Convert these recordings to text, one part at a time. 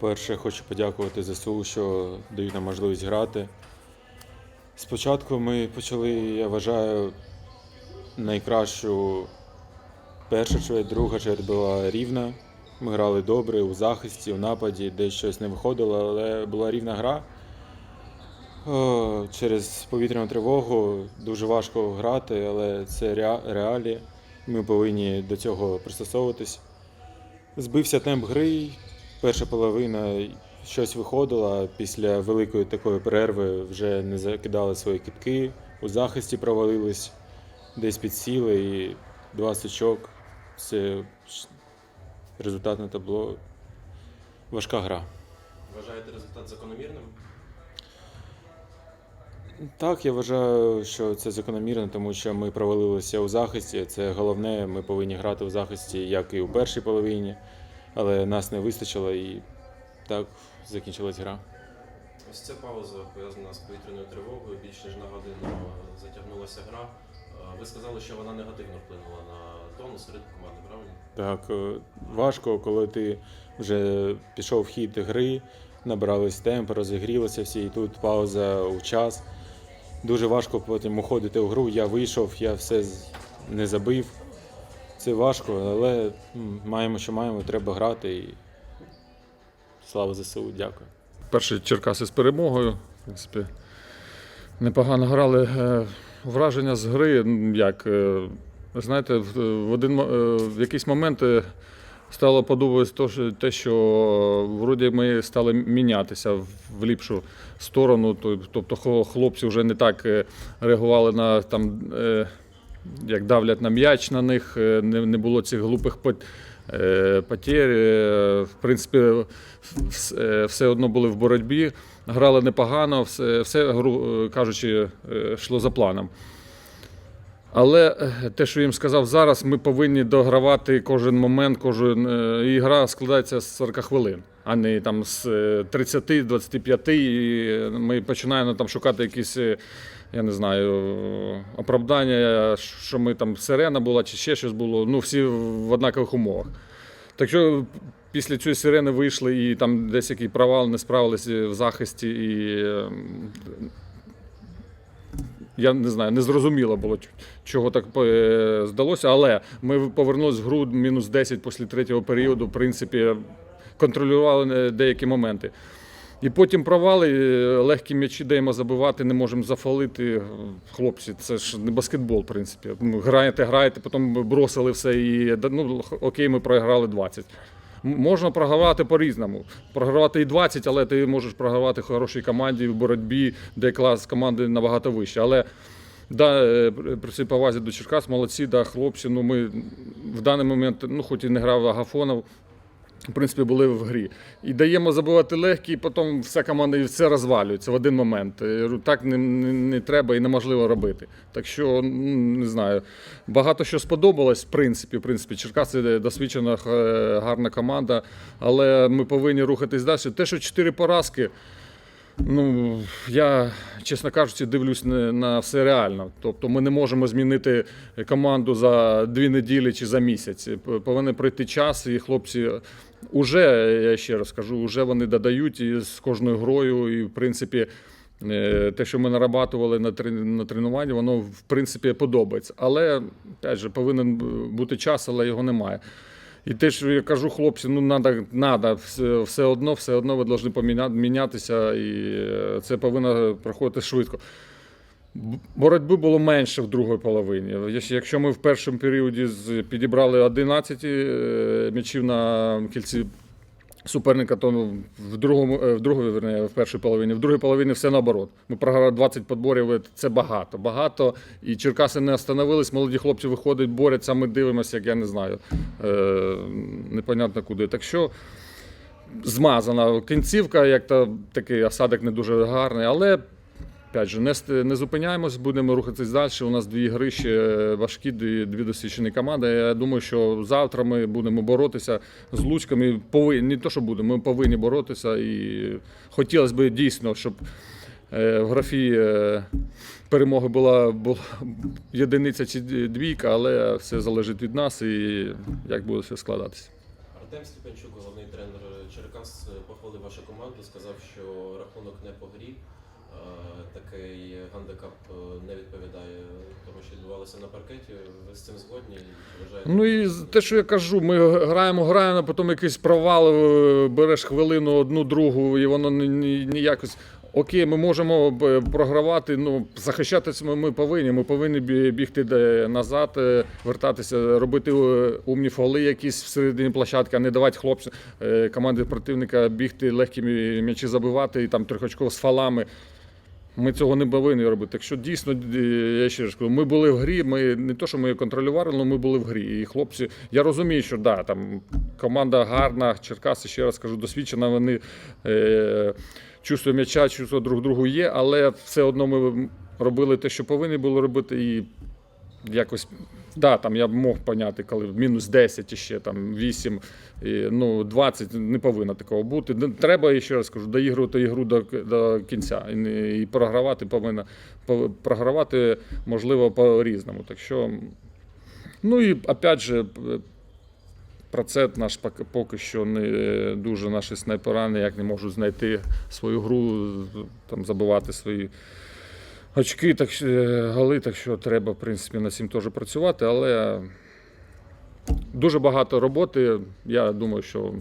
Перше, хочу подякувати ЗСУ, що дають нам можливість грати. Спочатку ми почали, я вважаю, найкращу перша чверть, друга чверть була рівна. Ми грали добре у захисті, у нападі, десь щось не виходило, але була рівна гра. Через повітряну тривогу дуже важко грати, але це реа- реалії. Ми повинні до цього пристосовуватись. Збився темп гри. Перша половина щось виходило, а після великої такої перерви вже не закидали свої китки, у захисті провалились, десь підсіли і два сучок. Це результатне табло. Важка гра. Вважаєте результат закономірним? Так, я вважаю, що це закономірно, тому що ми провалилися у захисті. Це головне, ми повинні грати у захисті, як і у першій половині, але нас не вистачило і так закінчилась гра. Ось ця пауза пов'язана з повітряною тривогою. Більш ніж на годину затягнулася гра. Ви сказали, що вона негативно вплинула на тонус ритм команди, правильно? Так, е, важко, коли ти вже пішов в хід гри, набрались темп, розігрілися всі, і тут пауза у час. Дуже важко потім уходити у гру. Я вийшов, я все не забив. Це важко, але маємо, що маємо, треба грати. І... Слава ЗСУ, дякую. Перші Черкаси з перемогою. В принципі, непогано грали. Е, Враження з гри, як, е, знаєте, в, в один, е, в якийсь момент е, стало подобатися те, що е, вроді ми стали мінятися в ліпшу сторону. Тобто хло- хлопці вже не так е, реагували на там. Як давлять на м'яч на них, е, не, не було цих глупих е, потерь. Е, В принципі, все одно були в боротьбі, грали непогано, все, все кажучи, йшло за планом. Але те, що їм сказав зараз, ми повинні догравати кожен момент, кожен і гра складається з 40 хвилин, а не там з е, 30-25. І ми починаємо там шукати якісь, е, я не знаю, оправдання, що ми там сирена була чи ще щось було. Ну, всі в однакових умовах. Так що після цієї сирени вийшли і там десь який провал, не справилися в захисті. І е, я не знаю, не зрозуміло було, чого так е, здалося. Але ми повернулися в гру мінус 10 після третього періоду. В принципі, контролювали е, деякі моменти. І потім провали, е, легкі м'ячі даємо забивати, не можемо зафалити. Хлопці, це ж не баскетбол, в принципі. Ну, Граєте, граєте, потім бросили все і ну, окей, ми програли 20. Можна програвати по-різному. Програвати і 20, але ти можеш програвати хорошій команді в боротьбі, де клас команди набагато вищий. Але да, е, при цій повазі до Черкас, молодці, да, хлопці. Ну, ми в даний момент, ну, хоч і не грав Агафонов, в принципі, були в грі. І даємо забивати легкі, і потім вся команда і все розвалюється в один момент. Так не, не, не треба і неможливо робити. Так що, не знаю, багато що сподобалось, в принципі. В принципі, Черкаси досвідчена, е, гарна команда, але ми повинні рухатись далі. Те, що чотири поразки. Ну, я, чесно кажучи, дивлюсь на все реально. Тобто ми не можемо змінити команду за дві неділі чи за місяць. Повинен пройти час, і хлопці вже, я ще раз кажу, вже вони додають з кожною грою. І, в принципі, е, те, що ми нарабатували на, на тренуванні, воно в принципі подобається. Але опять же, повинен бути час, але його немає. І те, що я кажу, хлопці, ну надо, надо все, одно, все одно ви повинні помінятися, мінятися, і е, це повинно проходити швидко. Боротьби було менше в другій половині. Якщо- Якщо ми в першому періоді підібрали 11 е, м'ячів на кільці суперника, то ну, в другому, е, в другій, верне, в першій половині, в другій половині все наоборот. Ми програли 20 подборів, це багато. Багато. І Черкаси не остановились, молоді хлопці виходять, борються, ми дивимося, як я не знаю. Е, непонятно куди. Так що змазана кінцівка, як то такий осадок не дуже гарний, але. Опять же, не, не зупиняємось, будемо рухатись далі. У нас дві гри ще важкі, дві, досвідчені команди. Я думаю, що завтра ми будемо боротися з Луцьками. Повинні, не то, що будемо, ми повинні боротися. І хотілося б дійсно, щоб е, в графі е, перемоги була, була єдиниця чи двійка, але все залежить від нас і як буде все складатися. Артем Степанчук, головний тренер Черкас, похвалив вашу команду, сказав, що рахунок не по грі. Е, Такий гандикап е, не відповідає тому, що відбувалося на паркеті. Ви з цим згодні? Вважаєте? Ну і те, що я кажу, ми граємо, граємо, потім якийсь провал, е, береш хвилину одну, другу, і воно ні якось. Окей, ми можемо програвати, ну захищатися ми, ми повинні. Ми повинні бігти назад, вертатися, робити умні фоли якісь всередині площадки, а не давати хлопцям команди противника бігти, легкі м'я- м'ячі забивати і там трьохочково з фалами. Ми цього не повинні робити. Так що дійсно, е, я ще раз кажу, ми були в грі. Ми не то, що ми її контролювали, але ми були в грі. І хлопці, я розумію, що да, там команда гарна, Черкаси, ще раз кажу, досвідчена. Вони е, чувство м'яча, чувство друг другу є, але все одно ми робили те, що повинні були робити, і якось. Да, там я мог поняти, коли мінус 10 і ще там 8, і, ну 20 не повинно такого бути. Треба, я ще раз кажу, доігрувати ігру до, до кінця. І, і програвати повинна програвати можливо по-різному. Так що, ну і опять же, процент наш поки, що не дуже наші снайпера ніяк не можуть знайти свою гру, там забивати свої очки, так е, так що треба, в принципі, над цим теж працювати, але дуже багато роботи. Я думаю, що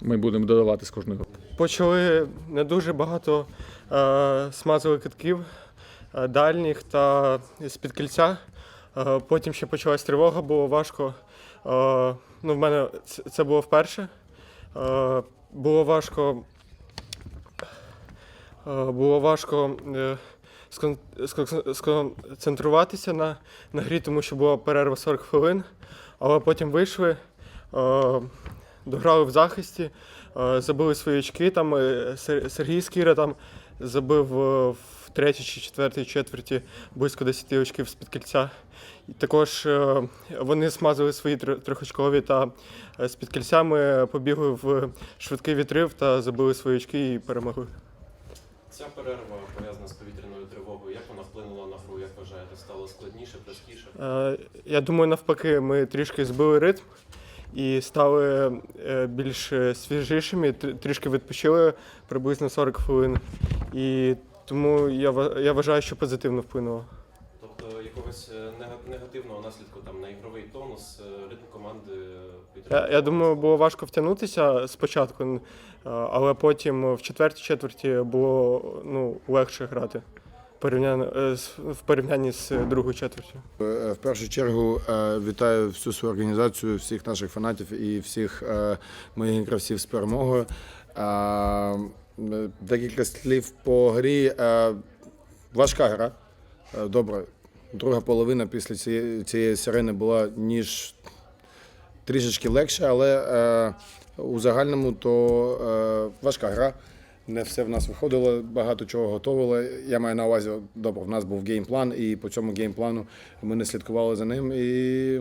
ми будемо додавати з кожної гри. Почали не дуже багато е, смазали китків е, дальніх та з-під кільця. Е, потім ще почалась тривога, було важко. Е, ну, в мене це, було вперше. Е, було важко. Е, було важко сконцентруватися на, на грі, тому що була перерва 40 хвилин. Але потім вийшли, е, дограли в захисті. Е, Забили свої очки. Там е, Сергій Скіра там забив е, в третій чи четвертій четверті близько 10 очків з-під кільця. І також е, вони смазали свої тр- трьохочкові та е, з-під кільця ми побігли в швидкий відрив та забили свої очки і перемогли. Ця перерва пов'язана з повітряною тривогою. Як вона вплинула на гру? Як вважаєте? Стало складніше, простіше? Е, Я думаю, навпаки, ми трішки збили ритм і стали е, більш свіжішими, трішки відпочили приблизно 40 хвилин. І тому я, я вважаю, що позитивно вплинуло. Тобто якогось е, негативного наслідку там на ігровий тонус, ритм команди е, Я, я думаю, було важко втягнутися спочатку, але потім в четвертій четверті було ну, легше грати е, в порівнянні з другою четвертю. Е, В першу чергу е, вітаю всю свою організацію, всіх наших фанатів і всіх е, моїх гравців з перемогою. Е, Декілька слів по грі. Е, Важка гра. Е, Добре. Друга половина після цієї, цієї сирени була ніж трішечки легше, але е, у загальному то е, важка гра. Не все в нас виходило, багато чого готували. Я маю на увазі, добре, в нас був геймплан, і по цьому геймплану ми не слідкували за ним. І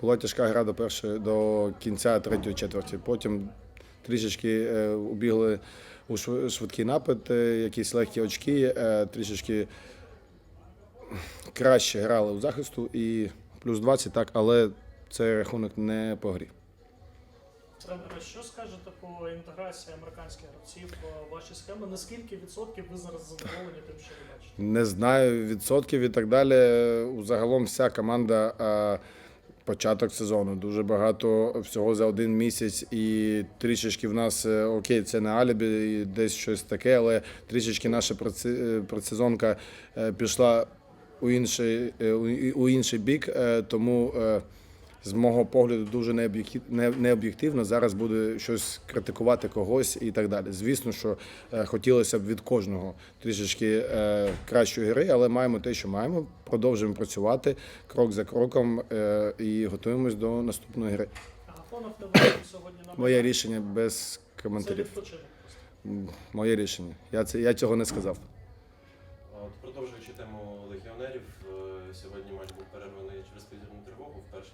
була тяжка гра до першої, до кінця третьої четверті. Потім трішечки е, убігли у швидкий напад, е, якісь легкі очки, е, трішечки краще грали у захисту і плюс 20, так, але цей рахунок не по грі. Тренере, що скажете по інтеграції американських гравців в ваші схеми? Наскільки відсотків ви зараз задоволені тим, що ви бачите? Не знаю відсотків і так далі. Загалом вся команда початок сезону. Дуже багато всього за один місяць, і трішечки в нас е, окей, це не алібі, і десь щось таке, але трішечки наша е, предсезонка е, пішла у інший, у- інший бік, тому. З мого погляду, дуже необ'єктивно зараз буде щось критикувати когось і так далі. Звісно, що е, хотілося б від кожного трішечки е, кращої гри, але маємо те, що маємо. Продовжуємо працювати крок за кроком е, і готуємось до наступної гри. Не сьогодні на Моє рішення без коментарів. Моє рішення. Я це я цього не сказав. От, Продовжуючи тему легіонерів, сьогодні матч був перерваний через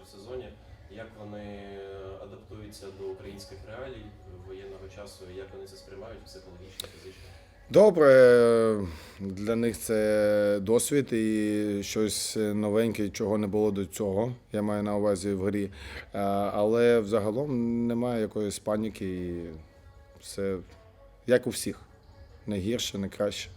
в сезоні. Як вони адаптуються до українських реалій воєнного часу, як вони це сприймають психологічно, фізично? Добре, для них це досвід і щось новеньке, чого не було до цього. Я маю на увазі в грі. Е, Але взагалом немає якоїсь паніки і все як у всіх. Не гірше, не краще.